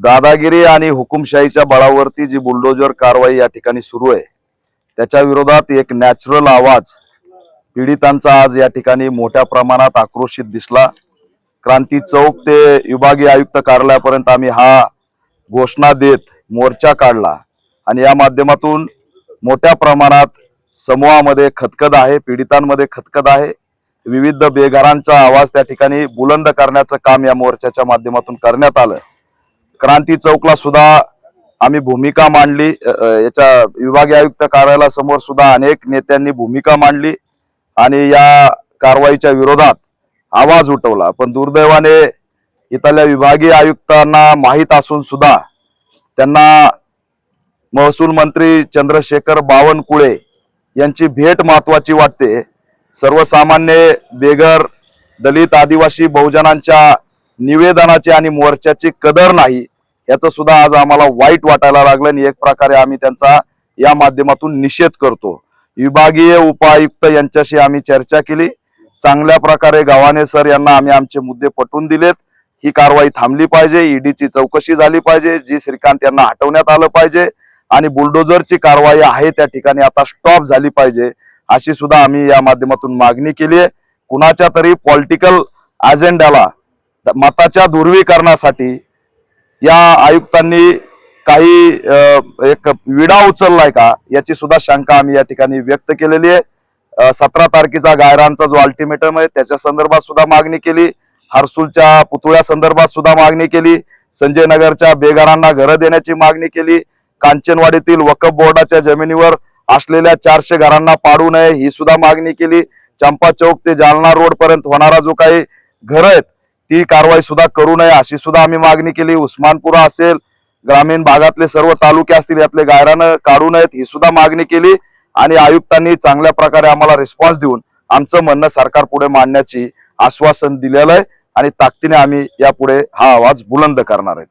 दादागिरी आणि हुकुमशाहीच्या बळावरती जी बुलडोजर कारवाई या ठिकाणी सुरू आहे त्याच्या विरोधात एक नॅचरल आवाज पीडितांचा आज या ठिकाणी मोठ्या प्रमाणात आक्रोशित दिसला. क्रांती चौक ते विभागीय आयुक्त कार्यालयापर्यंत आम्ही हा घोषणा देत मोर्चा काढला आणि या माध्यमातून मोठ्या प्रमाणात समूहामध्ये खतखत आहे पीडितांमध्ये खतखत आहे. विविध बेघरांचा आवाज त्या ठिकाणी बुलंद करण्याचं काम या मोर्चाच्या माध्यमातून करण्यात आलं. क्रांती चौकला सुद्धा आम्ही भूमिका मांडली. याच्या विभागीय आयुक्त कार्यालयासमोर सुद्धा अनेक नेत्यांनी भूमिका मांडली आणि या कारवाईच्या विरोधात आवाज उठवला. पण दुर्दैवाने इथल्या विभागीय आयुक्तांना माहीत असून सुद्धा त्यांना महसूल मंत्री चंद्रशेखर बावनकुळे यांची भेट महत्वाची वाटते. सर्वसामान्य बेगर दलित आदिवासी बहुजनांच्या निवेदनाची आणि मोर्चाची कदर नाही याचं सुद्धा आज आम्हाला वाईट वाटायला लागलं आणि एक प्रकारे आम्ही त्यांचा या माध्यमातून निषेध करतो. विभागीय उपायुक्त यांच्याशी आम्ही चर्चा केली. चांगल्या प्रकारे गव्हाणे सर यांना आम्ही आमचे मुद्दे पटवून दिलेत. ही कारवाई थांबली पाहिजे ईडीची चौकशी झाली पाहिजे जी श्रीकांत यांना हटवण्यात आलं पाहिजे आणि बुलडोजरची कारवाई आहे त्या ठिकाणी आता स्टॉप झाली पाहिजे अशी सुद्धा आम्ही या माध्यमातून मागणी केली आहे. कुणाच्या तरी पॉलिटिकल अजेंड्याला मताच्या दुर्वीकरणासाठी या आयुक्तांनी काही एक विडा उचललाय का? याची सुद्धा शंका आम्ही या ठिकाणी व्यक्त केलेली आहे. सतरा तारखेचा गायरांचा जो अल्टिमेटम आहे त्याच्या संदर्भात सुद्धा मागणी केली. हर्सुलच्या पुतळ्या संदर्भात सुद्धा मागणी केली. संजय नगरच्या बेघरांना घरं देण्याची मागणी केली. कांचनवाडीतील वकफ बोर्डाच्या जमिनीवर असलेल्या चारशे घरांना पाडू नये ही सुद्धा मागणी केली. चंपा चौक ते जालना रोड पर्यंत होणारा जो काही घर आहेत ती कारवाई सुद्धा करू नये अशी सुद्धा आम्ही मागणी केली. उस्मानपुरा असेल ग्रामीण भागातले सर्व तालुके असतील यातले गायरानं काढू नयेत ही सुद्धा मागणी केली आणि आयुक्तांनी चांगल्या प्रकारे आम्हाला रिस्पॉन्स देऊन आमचं म्हणणं सरकार पुढे मांडण्याची आश्वासन दिलेलं आहे आणि ताकदीने आम्ही यापुढे हा आवाज बुलंद करणार आहे.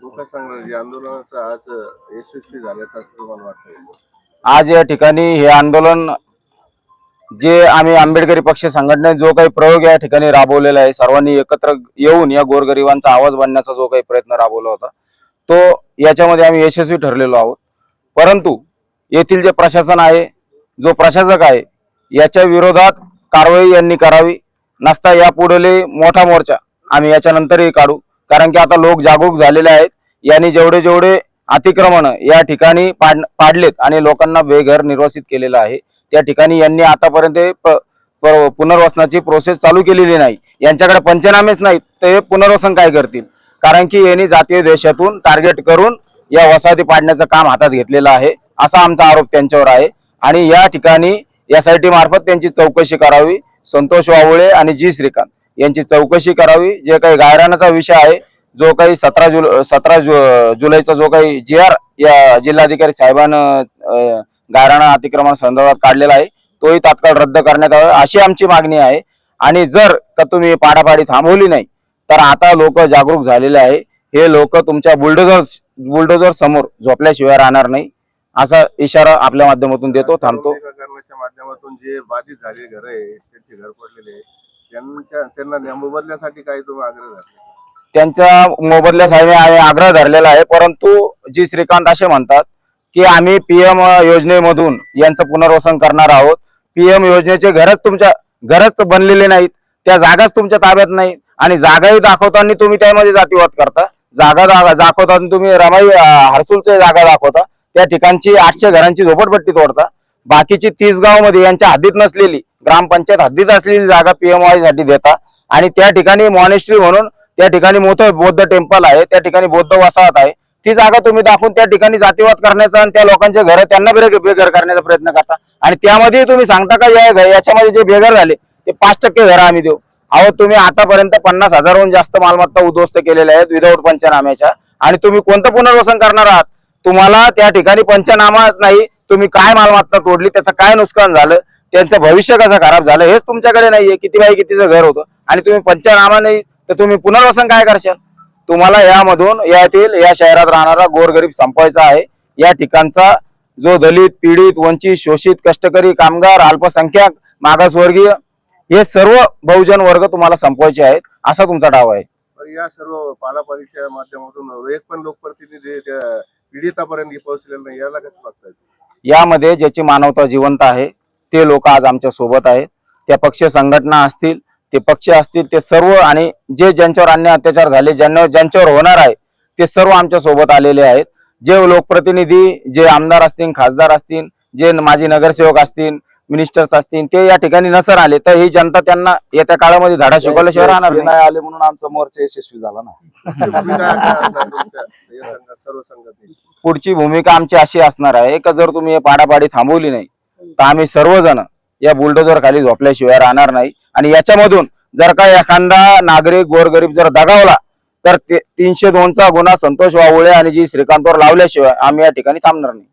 लोक सांगणार या आंदोलनाचं आज यशस्वी झाल्याचं असं तुम्हाला वाटतं आज या ठिकाणी हे आंदोलन जे आम्ही आंबेडकरी पक्ष संघटनेत जो काही प्रयोग या ठिकाणी राबवलेला आहे सर्वांनी एकत्र येऊन या गोरगरिबांचा आवाज बनण्याचा जो काही प्रयत्न राबवला होता तो याच्यामध्ये आम्ही यशस्वी ठरलेलो आहोत. परंतु येथील जे प्रशासन आहे जो प्रशासक आहे याच्या विरोधात कारवाई यांनी करावी नसता यापुढे मोठा मोर्चा आम्ही याच्यानंतरही काढू. कारण की आता लोक जागरूक झालेले आहेत यांनी जेवढे जेवढे अतिक्रमण या ठिकाणी पाड पाडलेत आणि लोकांना बेघर निर्वासित केलेलं आहे त्या ठिकाणी यांनी आतापर्यंत पुनर्वसनाची प्रोसेस चालू केलेली नाही. यांच्याकडे पंचनामेच नाहीत तर हे पुनर्वसन काय करतील? कारण की यांनी जातीय देशातून टार्गेट करून या वसाहती पाडण्याचं काम हातात घेतलेलं आहे असा आमचा आरोप त्यांच्यावर आहे. आणि या ठिकाणी एस आय टी मार्फत त्यांची चौकशी करावी संतोष वावळे आणि जी श्रीकांत यांची चौकशी करावी. जे काही गायरानाचा विषय आहे जो काही सतरा जुलै सतरा जु जुलैचा जो काही जी आर या जिल्हाधिकारी साहेबांना अं, गायराना अतिक्रमण संदर्भात काढलेला आहे. तोही तात्काळ रद्द करण्यात यावा अशी आमची मागणी आहे. आणि जर का तुम्ही पाडापाडी थांबवली नाही तर आता लोक जागरूक झालेले आहे. हे लोक तुमच्या बुलडोजर बुलडोजर समोर झोपल्याशिवाय राहणार नाही. असा इशारा आपल्या माध्यमातून देतो थांबतो. करण्याच्या माध्यमातून जे बाधित झालेले घर आहे त्यांचे घर पडलेले त्यांच्या त्यांना मोबदल्यासाठी काही तुम्ही आग्रह धरले त्यांच्या मोबदल्यासाठी आग्रह धरलेला आहे परंतु जी श्रीकांत असे म्हणतात की आम्ही पीएम योजनेमधून यांचं पुनर्वसन करणार आहोत. पीएम योजनेचे घरच तुमच्या घरच बनलेले नाहीत. त्या जागाच तुमच्या ताब्यात नाही आणि जागाही दाखवताना तुम्ही त्यामध्ये जातीवाद करता. जागा दाखवताना तुम्ही रमाई अं, हर्सुलचे जागा दाखवता. त्या ठिकाणची आठशे घरांची झोपडपट्टी तोडता. बाकीची तीस गावमध्ये यांच्या हद्दीत नसलेली ग्रामपंचायत हद्दीत असलेली जागा पीएमआयसाठी देता. आणि त्या ठिकाणी मॉनेस्ट्री म्हणून त्या ठिकाणी मोठं बौद्ध टेम्पल आहे त्या ठिकाणी बौद्ध वसाहत आहे. ती जागा तुम्ही दाखवून त्या ठिकाणी जातीवाद करण्याचा आणि त्या लोकांचे घर त्यांना बेघर करण्याचा प्रयत्न करता. आणि त्यामध्ये तुम्ही सांगता का या याच्यामध्ये जे बेघर झाले ते पाच टक्के घर आम्ही देऊ. अहो तुम्ही आतापर्यंत पन्नास हजारहून जास्त मालमत्ता उद्ध्वस्त केलेल्या आहेत विदाऊट पंचनाम्याच्या. आणि तुम्ही कोणतं पुनर्वसन करणार आहात? तुम्हाला त्या ठिकाणी पंचनामा नाही तुम्ही काय मालमत्ता तोडली त्याचं काय नुकसान झालं त्यांचं भविष्य कसं खराब झालं हेच तुमच्याकडे नाहीये. किती बाई कितीचं घर होतं. आणि तुम्ही पंचनामा नाही तर तुम्ही पुनर्वसन काय करशाल? तुम्हाला यामधून यातील या शहरात राहणारा गोरगरीब संपवायचा आहे. या ठिकाणचा जो दलित पीडित वंचित शोषित कष्टकरी कामगार अल्पसंख्याक मागासवर्गीय हे सर्व बहुजन वर्ग तुम्हाला संपवायचे आहेत असा तुमचा डाव आहे. या सर्व पाडापाडीच्या माध्यमातून एक पण लोकप्रतिनिधी पीडितापर्यंत पोहोचलेला नाही याला कसं यामध्ये ज्याची मानवता जिवंत आहे ते लोक आज आमच्यासोबत आहेत. त्या पक्ष संघटना असतील ते पक्ष असतील ते सर्व आणि जे ज्यांच्यावर अन्याय अत्याचार झाले ज्यांना ज्यांच्यावर होणार आहे ते सर्व आमच्यासोबत आलेले आहेत. जे लोकप्रतिनिधी जे आमदार असतील खासदार असतील जे माजी नगरसेवक असतील मिनिस्टर्स असतील ते या ठिकाणी नसर आले. तर ही जनता त्यांना येत्या काळामध्ये धडा शिकवल्याशिवाय राहणार ते नाही. आले म्हणून आमचा मोर्चा यशस्वी झाला ना. पुढची भूमिका आमची अशी असणार आहे का जर तुम्ही पाडापाडी थांबवली नाही तर आम्ही सर्वजण या बुलडोजर खाली झोपल्याशिवाय राहणार नाही. आणि याच्यामधून जर का एखादा नागरिक गोरगरीब जर दगावला तर तीनशे दोनचा गुन्हा संतोष वावळे आणि जी श्रीकांतवर लावल्याशिवाय आम्ही या ठिकाणी थांबणार नाही.